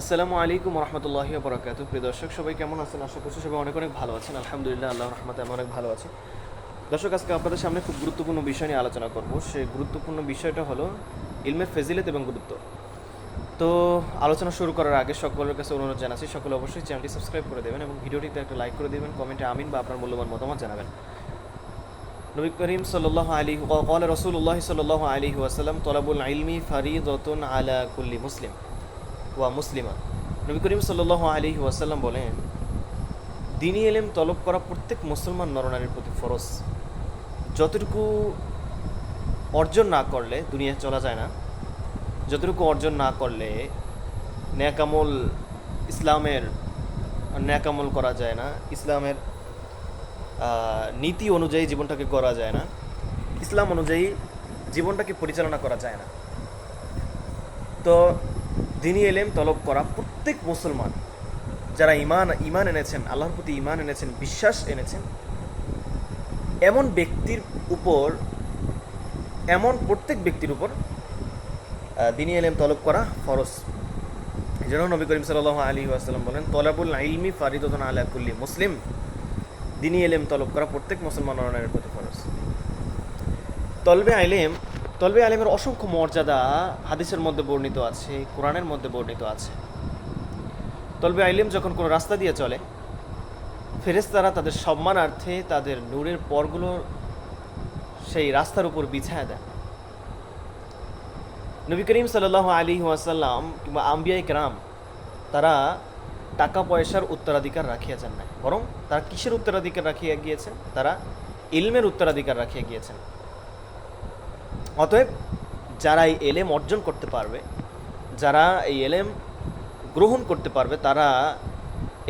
আসসালামু আলাইকুম রহমতুল্লাহি বরাকাত প্রিয় দর্শক, সবাই কেমন আছেন? আশা করছি সবাই অনেক অনেক ভালো আছেন। আলহামদুলিল্লাহ আল্লাহ রহমতে আমি অনেক ভালো আছি। দর্শক, আজকে আপনাদের সামনে খুব গুরুত্বপূর্ণ বিষয় নিয়ে আলোচনা করব। সেই গুরুত্বপূর্ণ বিষয়টা হলো ইলমের ফেজিলত এবং গুরুত্ব। তো আলোচনা শুরু করার আগে সকলের কাছে অনুরোধ জানাচ্ছি, সকলে অবশ্যই চ্যানেলটি সাবস্ক্রাইব করে দেবেন এবং ভিডিওটিতে একটা লাইক করে দেবেন, কমেন্টে আমিন বা আপনার মূল্যবান মতামত জানাবেন। নবী করিম সাল্লাহ আলী কল রসুল্লাহ সাল্লাহ আলী ওয়াসাল্লাম, তলাবুল ইলমি ফারিদতুন আলা কুল্লি মুসলিম। ওয়া মুসলিমা। নবী করিম সাল্লাহ আলী ওয়াসাল্লাম বলেন, দিনী এলেম তলব করা প্রত্যেক মুসলমান নরনারীর প্রতি ফরজ। যতটুকু অর্জন না করলে দুনিয়া চলা যায় না, যতটুকু অর্জন না করলে ন্যাকামল ইসলামের, ন্যাকামল করা যায় না, ইসলামের নীতি অনুযায়ী জীবনটাকে করা যায় না, ইসলাম অনুযায়ী জীবনটাকে পরিচালনা করা যায় না। তো দিনী এলেম তলব করা প্রত্যেক মুসলমান। যারা ইমান ইমান এনেছেন, আল্লাহর প্রতি ইমান এনেছেন, বিশ্বাস এনেছেন, এমন ব্যক্তির উপর, এমন প্রত্যেক ব্যক্তির উপর দিনী এলেম তলব করা এই জন্য নবী করিম সাল্লাহ আলী আসসালাম বলেন, তলাবুল ইলমি ফারিদতন আলা কুল্লি মুসলিম। দিনী এলেম তলব করা প্রত্যেক মুসলমান প্রতি ফরজ। তলবে আইলেম তলবে আলেমের অসংখ্য মর্যাদা হাদিসের মধ্যে বর্ণিত আছে, কোরআনের মধ্যে বর্ণিত আছে। তলবে আইলেম যখন কোনো রাস্তা দিয়ে চলে, ফেরেশতারা তাদের সম্মানার্থে তাদের নূরের পরগুলো সেই রাস্তার উপর বিছায়া দেয় নবী করিম সাল্লাহ আলী ওয়াসাল্লাম কিংবা আম্বিয়াই কেরাম তারা টাকা পয়সার উত্তরাধিকার রাখিয়াছেন না বরং তারা কিসের উত্তরাধিকার রাখিয়া গিয়েছেন? তারা ইলমের উত্তরাধিকার রাখিয়া গিয়েছেন। অতএব যারা এই এলেম অর্জন করতে পারবে, যারা এই এলেম গ্রহণ করতে পারবে, তারা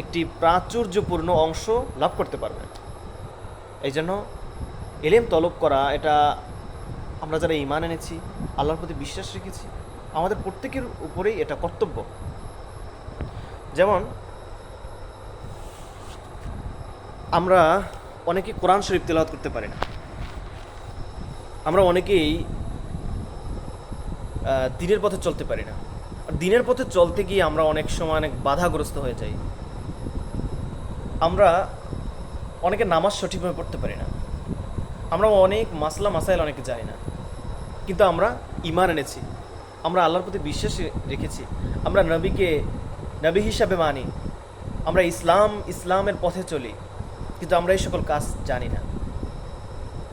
একটি প্রাচুর্যপূর্ণ অংশ লাভ করতে পারবে। এই জন্য এলেম তলব করা, এটা আমরা যারা ইমান এনেছি, আল্লাহর প্রতি বিশ্বাস রেখেছি, আমাদের প্রত্যেকের উপরেই এটা কর্তব্য। যেমন আমরা অনেকে কোরআন শরীফ তেলাওয়াত করতে পারি না। আমরা অনেকেই দিনের পথে চলতে পারি না। আর দিনের পথে চলতে গিয়ে আমরা অনেক সময় অনেক বাধাগ্রস্ত হয়ে যাই। আমরা অনেকে নামাজ সঠিকভাবে পড়তে পারি না। আমরা অনেক মাসলা মাসাইল অনেকে যাই না। কিন্তু আমরা ইমান এনেছি। আমরা আল্লাহর প্রতি বিশ্বাস রেখেছি। আমরা নবীকে, নবী হিসাবে মানি। আমরা ইসলাম, ইসলামের পথে চলি। কিন্তু আমরা এই সকল কাজ জানি না।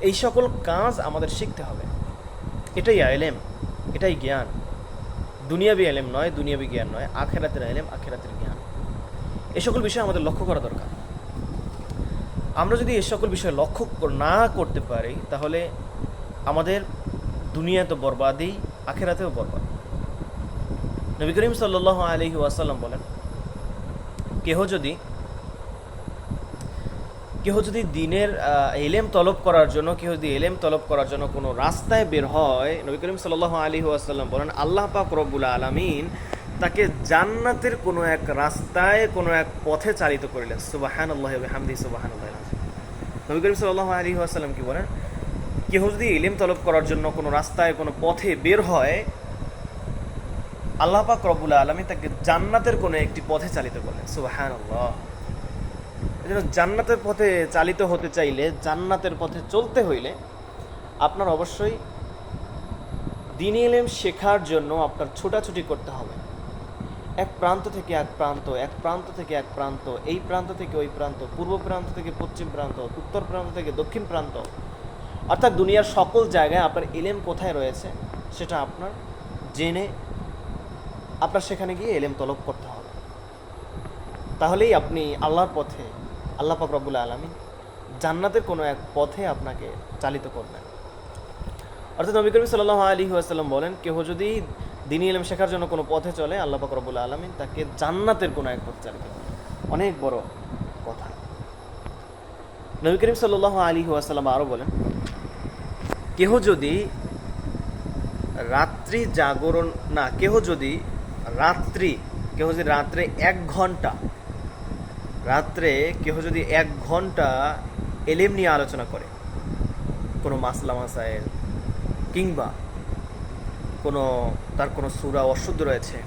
এই সকল কাজ আমাদের শিখতে হবে। এটাই এলেম এটাই জ্ঞান। দুনিয়াবি এলেম নয়, দুনিয়াবি জ্ঞান নয়, আখেরাতের এলেম আখেরাতের জ্ঞান। এ সকল বিষয় আমাদের লক্ষ্য করা দরকার। আমরা যদি এ সকল বিষয় লক্ষ্য না করতে পারি, তাহলে আমাদের দুনিয়া তো বরবাদি, আখেরাতেও বরবাদ। নবী করিম সাল্লাহ আলহি ওয়াসাল্লাম বলেন, কেহ যদি কেহ যদি দিনের এলেম তলব করার জন্য কেউ যদি এলেম তলব করার জন্য কোনো রাস্তায় বের হয়, নবী করিম সাল্লাহ আলী আসাল্লাম বলেন, আল্লাহ পাক রব্বুল আলমিন তাকে জান্নাতের কোনো এক রাস্তায়, কোনো এক পথে চালিত করিলেন। সুবাহান আল্লাহ হামদি সুবাহান আল্লাহ নবী করিম সাল্লাহ আলী আসাল্লাম কি বলেন? কেহ যদি এলেম তলব করার জন্য কোনো রাস্তায়, কোনো পথে বের হয়, আল্লাহ পাক রব্বুল আলমী তাকে জান্নাতের কোনো একটি পথে চালিত করলেন। সুবাহান আল্লাহ জন্য জান্নাতের পথে চালিত হতে চাইলে, জান্নাতের পথে চলতে হইলে আপনার অবশ্যই দিন এলেম শেখার জন্য আপনার ছোটাছুটি করতে হবে। এক প্রান্ত থেকে এক প্রান্ত এক প্রান্ত থেকে এক প্রান্ত, এই প্রান্ত থেকে ওই প্রান্ত, পূর্ব প্রান্ত থেকে পশ্চিম প্রান্ত, উত্তর প্রান্ত থেকে দক্ষিণ প্রান্ত। অর্থাৎ দুনিয়ার সকল জায়গায় আপনার এলেম কোথায় রয়েছে, সেটা আপনার জেনে আপনার সেখানে গিয়ে এলেম তলব করতে হবে। তাহলেই আপনি আল্লাহর পথে, আল্লাহ পাক রব্বুল আলমিন জান্নাতের কোনো এক পথে আপনাকে চালিত করবেন। অর্থাৎ নবী করিম সাল্লাহ আলী আসাল্লাম বলেন, কেহ যদি দিনী এলেম শেখার জন্য কোনো পথে চলে, আল্লাহ পাক রব্বুল আলমিন তাকে জান্নাতের কোনো এক পথে চালিত করবেন। অনেক বড় কথা। নবী করিম সাল্লাহ আলী আসাল্লাম আরও বলেন, কেহ যদি রাত্রি জাগরণ, না, কেহ যদি রাত্রি, কেহ যদি রাত্রে এক ঘণ্টা রাত্রে কেহ যদি এক ঘণ্টা এলেম নিয়ে আলোচনা করে, কোনো মাসলা মাসাইল কিংবা কোনো, তার কোনো সুরা অশুদ্ধ রয়েছে,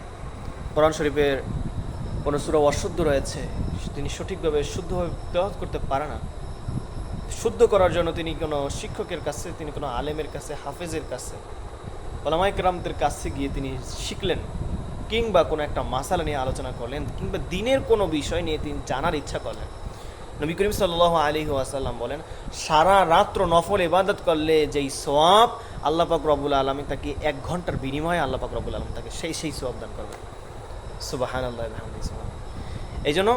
কোরআন শরীফের কোনো সুরা অশুদ্ধ রয়েছে, তিনি সঠিকভাবে শুদ্ধভাবে তেলাওয়াত করতে পারে না, শুদ্ধ করার জন্য তিনি কোনো শিক্ষকের কাছে, তিনি কোনো আলেমের কাছে, হাফেজের কাছে ওলামাই কেরামদের কাছে গিয়ে তিনি শিখলেন। কিংবা কোনো একটা মাসালা নিয়ে আলোচনা করলেন কিংবা দিনের কোনো বিষয় নিয়ে তিনি জানার ইচ্ছা করলেন। নবী করিম সাল্লাহ আলী ওয়াসাল্লাম বলেন, সারা রাত্র নফল ইবাদত করলে যেই সোয়াব আল্লাহ পাক রব্বুল আলমী তাকে এক ঘণ্টার বিনিময়ে আল্লাহ পাক রব্বুল আলম তাকে সেই সেই সোয়াব দান করবে সুবাহান আল্লাহ এই জন্য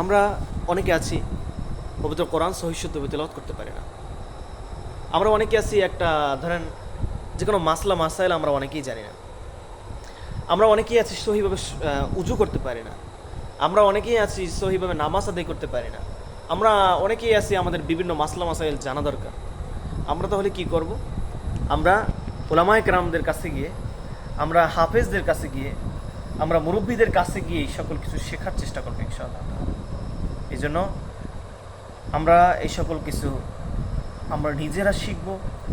আমরা অনেকে আছি, পবিত্র কোরআন সহিষ্যুদ্ধভাবে তেলাওয়াত করতে পারি না। আমরা অনেকে আছি একটা, ধরেন যে কোনো মাসলা, মাসাইল আমরা অনেকেই জানি না। আমরা অনেকেই আছি সহিভাবে উজু করতে পারি না। আমরা অনেকেই আছি সহিভাবে নামাজ আদায় করতে পারি না। আমরা অনেকেই আছি আমাদের বিভিন্ন মাসলা মাসাইল জানা দরকার। আমরা তাহলে কি করব? আমরা ওলামায় কেরামদের কাছে গিয়ে, আমরা হাফেজদের কাছে গিয়ে, আমরা মুরব্বীদের কাছে গিয়ে এই সকল কিছু শেখার চেষ্টা করব ইনশাআল্লাহ। এই জন্য আমরা এই সকল কিছু আমরা নিজেরা শিখব,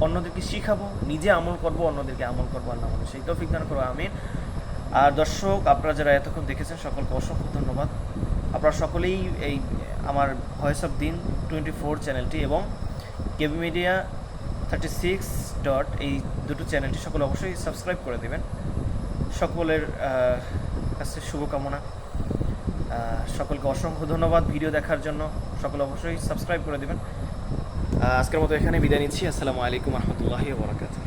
অন্যদেরকে শিখাবো, নিজে আমল করব, অন্যদেরকে আমল করব, আল্লাহ আমাদের সেই তৌফিক দান করব আমিন। আর দর্শক, আপনারা যারা এতক্ষণ দেখেছেন, সকলকে অসংখ্য ধন্যবাদ। আপনারা সকলেই এই আমার voice of Din twenty four চ্যানেলটি এবং KB media thirty six dot এই দুটো চ্যানেলটি সকলে অবশ্যই সাবস্ক্রাইব করে দেবেন। সকলের কাছে শুভকামনা। সকলকে অসংখ্য ধন্যবাদ ভিডিও দেখার জন্য। সকলে অবশ্যই সাবস্ক্রাইব করে দেবেন। আজকের মতো এখানে বিদায় নিচ্ছি। আসসালামু আলাইকুম রহমতুল্লাহি বরাকাতুহ।